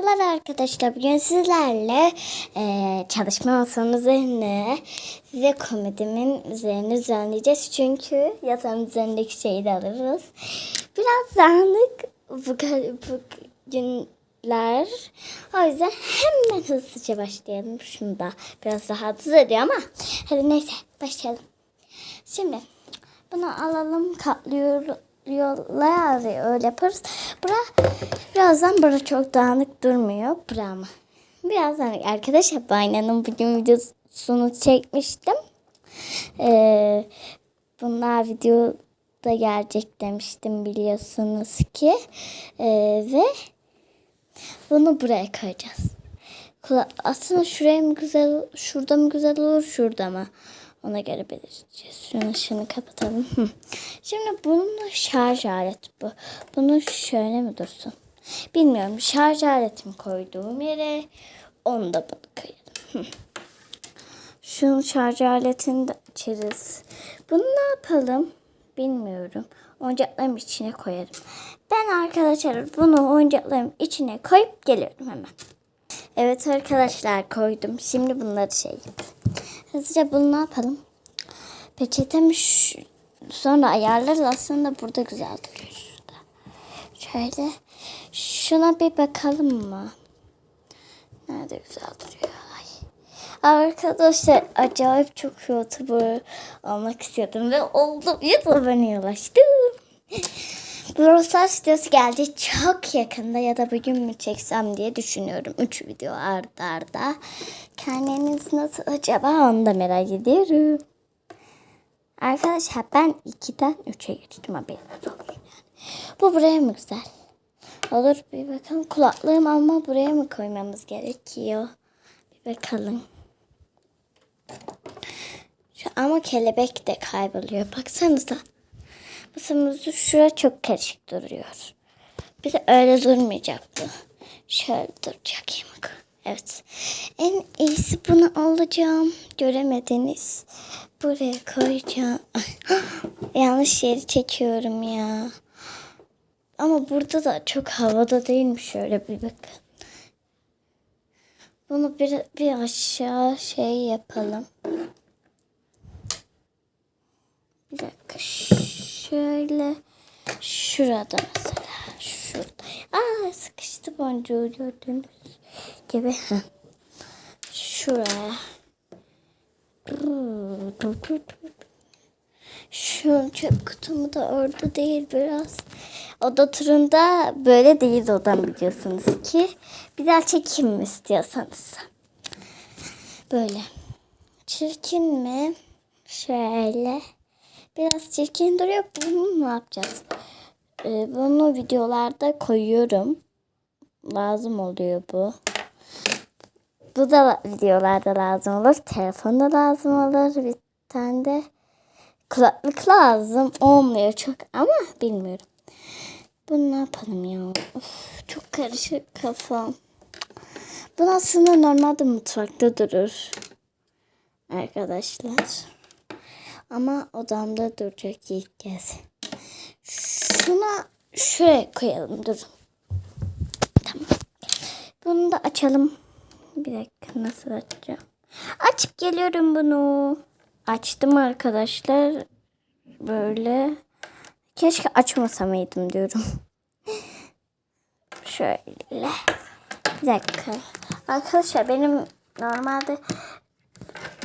Merhabalar arkadaşlar. Bugün sizlerle eee, çalışma masamın üzerine size komedimin üzerine düzenleyeceğiz. Çünkü yatağın üzerindeki şeyi de alırız. Biraz dağınık bu, bugünler. O yüzden hemen hızlıca başlayalım. Şunu da biraz rahatsız ediyor ama hadi neyse başlayalım. Şimdi bunu alalım katlıyoruz yollar öyle yaparız. Bura birazdan bura çok dağınık durmuyor. Bura ama. Birazdan arkadaşlar Bayna'nın bugün videosunu çekmiştim. Ee, bunlar videoda gelecek demiştim biliyorsunuz ki. Ee, ve bunu buraya koyacağız. Aslında şuraya mı güzel, şurada mı güzel olur, şurada mı? Ona göre belirleyeceğiz. Şunu ışığını kapatalım. Hı. Şimdi bunun şarj aleti bu. Bunu şöyle mi dursun? Bilmiyorum. Şarj aletimi koyduğum yere onu da bunu koyalım. Hı. Şunun şarj aletini de açarız. Bunu ne yapalım? Bilmiyorum. Oyuncaklarımın içine koyarım. Ben arkadaşlar bunu oyuncaklarımın içine koyup geliyorum hemen. Evet arkadaşlar koydum. Şimdi bunları şey Hızlıca bunu ne yapalım? Peçetemi sonra ayarlarız. Aslında burada güzel duruyor şurada. Şöyle şuna bir bakalım mı? Nerede güzel duruyor? Ay. Arkadaşlar acayip çok YouTuber olmak istiyordum ve oldum. YouTube'a ulaştım. Brawl Stars videosu geldi çok yakında ya da bugün mü çeksem diye düşünüyorum. Üç video arda arda. Kendiniz nasıl acaba onu da merak ediyorum. Arkadaşlar ben 2'den 3'e geçtim haberiniz. Bu buraya mı güzel? Olur bir bakalım. Kulaklığım ama buraya mı koymamız gerekiyor? Bir bakalım. Şu, ama kelebek de kayboluyor. Baksanıza. Masamızda şura çok karışık duruyor. Bir de öyle durmayacak bu. Şöyle duracak yemek. Evet. En iyisi bunu alacağım. Göremediniz. Buraya koyacağım. Ay, Yanlış yeri çekiyorum ya. Ama burada da çok havada değilmiş. Şöyle bir bakın. Bunu bir, bir aşağı şey yapalım. Bir dakika. Şöyle şurada mesela. Şurada. Aa sıkıştı boncuğu gördüğünüz gibi. Şuraya. Şu çöp kutumu da orada değil biraz. Oda turunda böyle değil odam biliyorsunuz ki. Bir daha çekeyim mi istiyorsanız. Böyle. Çirkin mi? Şöyle. Biraz çirkin duruyor. Bunu ne yapacağız? Ee, bunu videolarda koyuyorum. Lazım oluyor bu. Bu da videolarda lazım olur. Telefonda lazım olur. Bir tane de kulaklık lazım. Olmuyor çok ama bilmiyorum. Bunu ne yapalım ya? Of, çok karışık kafam. Bu aslında normalde mutfakta durur. Arkadaşlar. Ama odamda duracak ilk kez. Şuna şuraya koyalım durun. Tamam. Bunu da açalım. Bir dakika nasıl açacağım? Açıp geliyorum bunu. Açtım arkadaşlar. Böyle. Keşke açmasamaydım diyorum. Şöyle. Bir dakika. Arkadaşlar benim normalde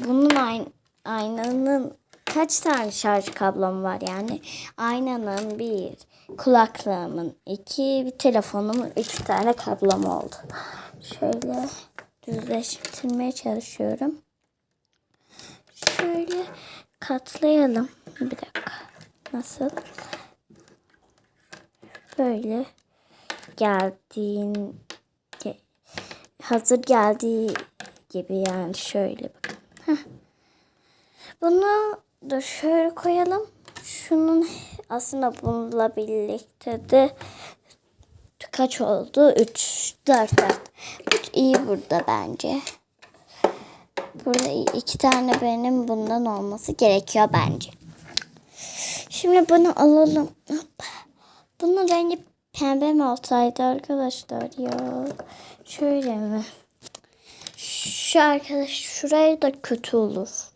bunun aynı aynanın kaç tane şarj kablom var yani? Aynanın bir, kulaklığımın iki, bir telefonumun üç tane kablom oldu. Şöyle düzleştirmeye çalışıyorum. Şöyle katlayalım. Bir dakika. Nasıl? Böyle geldiğin ge- hazır geldiği gibi yani şöyle bakın. Bunu da şöyle koyalım. Şunun aslında bununla birlikte de kaç oldu? 3, 4, 4. 3 iyi burada bence. Burada iki tane benim bundan olması gerekiyor bence. Şimdi bunu alalım. Hop. Bunun rengi pembe mi olsaydı arkadaşlar? Yok. Şöyle mi? Şu arkadaş şuraya da kötü olur.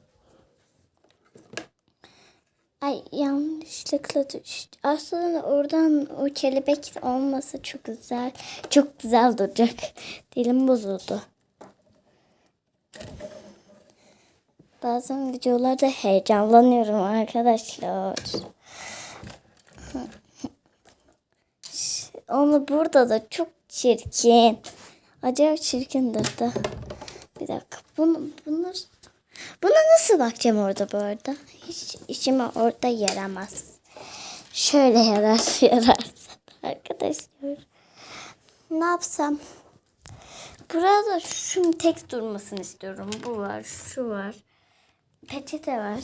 Ay yanlışlıkla düştü. Aslında oradan o kelebek olmasa çok güzel. Çok güzel duracak. Dilim bozuldu. Bazen videolarda heyecanlanıyorum arkadaşlar. Onu burada da çok çirkin. Acayip çirkindir de. Bir dakika. Bunu, bunlar... Buna nasıl bakacağım orada bu arada? Hiç içime orada yaramaz. Şöyle yarar yararsa arkadaşlar. Ne yapsam? Burada şunun tek durmasını istiyorum. Bu var, şu var. Peçete var.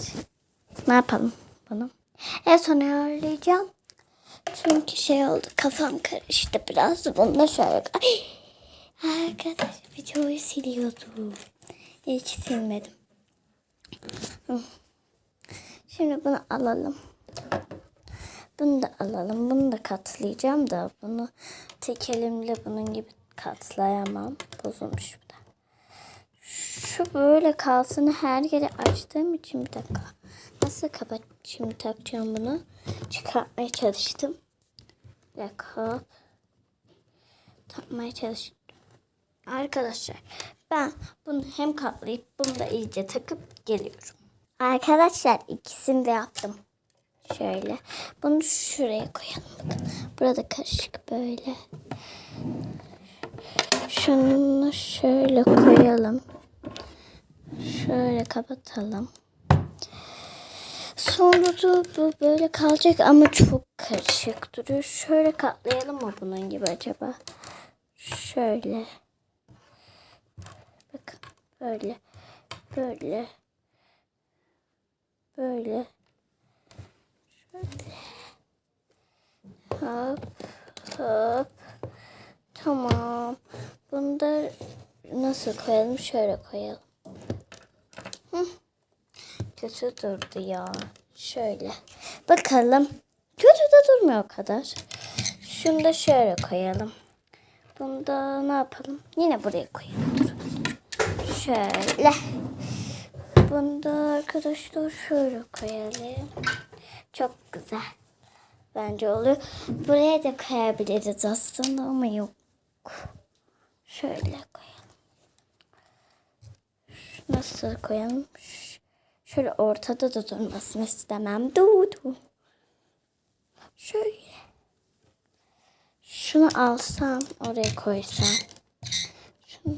Ne yapalım bunu? En son ayarlayacağım. Çünkü şey oldu kafam karıştı biraz. Bunu da şöyle... Ay! Arkadaş videoyu siliyordum. Hiç silmedim. Şimdi bunu alalım. Bunu da alalım. Bunu da katlayacağım da bunu tek elimle bunun gibi katlayamam. Bozulmuş bu da. Şu böyle kalsın her yeri açtığım için bir dakika. Nasıl kapat? Şimdi takacağım bunu. Çıkartmaya çalıştım. Bir dakika. Takmaya çalıştım. Arkadaşlar ben bunu hem katlayıp bunu da iyice takıp geliyorum. Arkadaşlar ikisini de yaptım. Şöyle. Bunu şuraya koyalım. Burada karışık böyle. Şunu şöyle koyalım. Şöyle kapatalım. Sonra da bu böyle kalacak ama çok karışık duruyor. Şöyle katlayalım mı bunun gibi acaba? Şöyle. Bakın böyle. Böyle. Böyle. Şöyle. Hop. Hop. Tamam. Bunu da nasıl koyalım? Şöyle koyalım. Hı. Kötü durdu ya. Şöyle. Bakalım. Kötü de durmuyor o kadar. Şunu da şöyle koyalım. Bunu da ne yapalım? Yine buraya koyalım. Dur. Şöyle. Bunu da arkadaşlar şöyle koyalım. Çok güzel. Bence oluyor. Buraya da koyabiliriz aslında ama yok. Şöyle koyalım. Nasıl koyalım? Şöyle ortada da durmasını istemem. Du du. Şöyle. Şunu alsam oraya koysam. Şunu.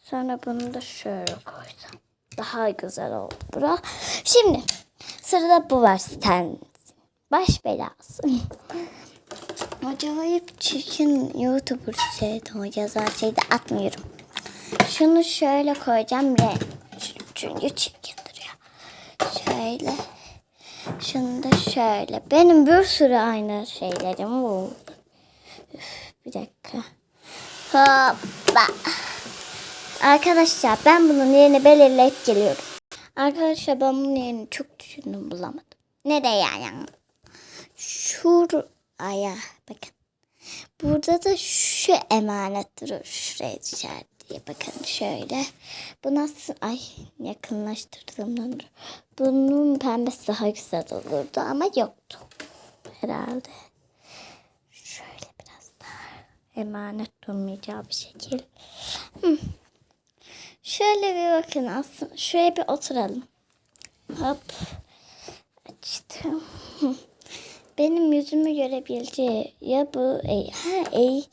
Sonra bunu da şöyle koysam. Daha güzel oldu bura. Şimdi sırada bu var sen. Baş belası. Acayip çirkin YouTuber şeydi o yazar şeyde atmıyorum. Şunu şöyle koyacağım ve çünkü çirkin duruyor. Şöyle. Şunu da şöyle. Benim bir sürü aynı şeylerim var. Üf, bir dakika. Hoppa. Arkadaşlar ben bunun yerini belirleyip geliyorum. Arkadaşlar ben bunun yerini çok düşündüm bulamadım. Nereye yani? Şuraya bakın. Burada da şu emanet durur. Şuraya düşer diye bakın şöyle. Bu nasıl? Ay yakınlaştırdığımdan dur. Bunun pembesi daha güzel olurdu ama yoktu. Herhalde. Şöyle biraz daha emanet durmayacağı bir şekil. Hı. Şöyle bir bakın aslında. Şuraya bir oturalım. Hop. Açtım. Benim yüzümü görebileceği ya bu ey, ha ey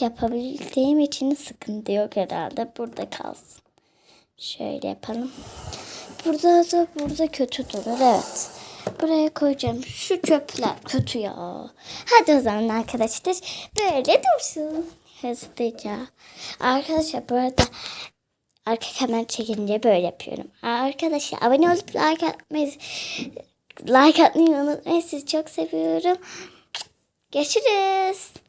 yapabildiğim için sıkıntı yok herhalde. Burada kalsın. Şöyle yapalım. Burada da burada kötü durur evet. Buraya koyacağım. Şu çöpler kötü ya. Hadi o zaman arkadaşlar böyle dursun. Hızlıca. Arkadaşlar bu arada arka kamera çekince böyle yapıyorum. Arkadaşlar abone olup like atmayı like atmayı unutmayın. Sizi çok seviyorum. Görüşürüz.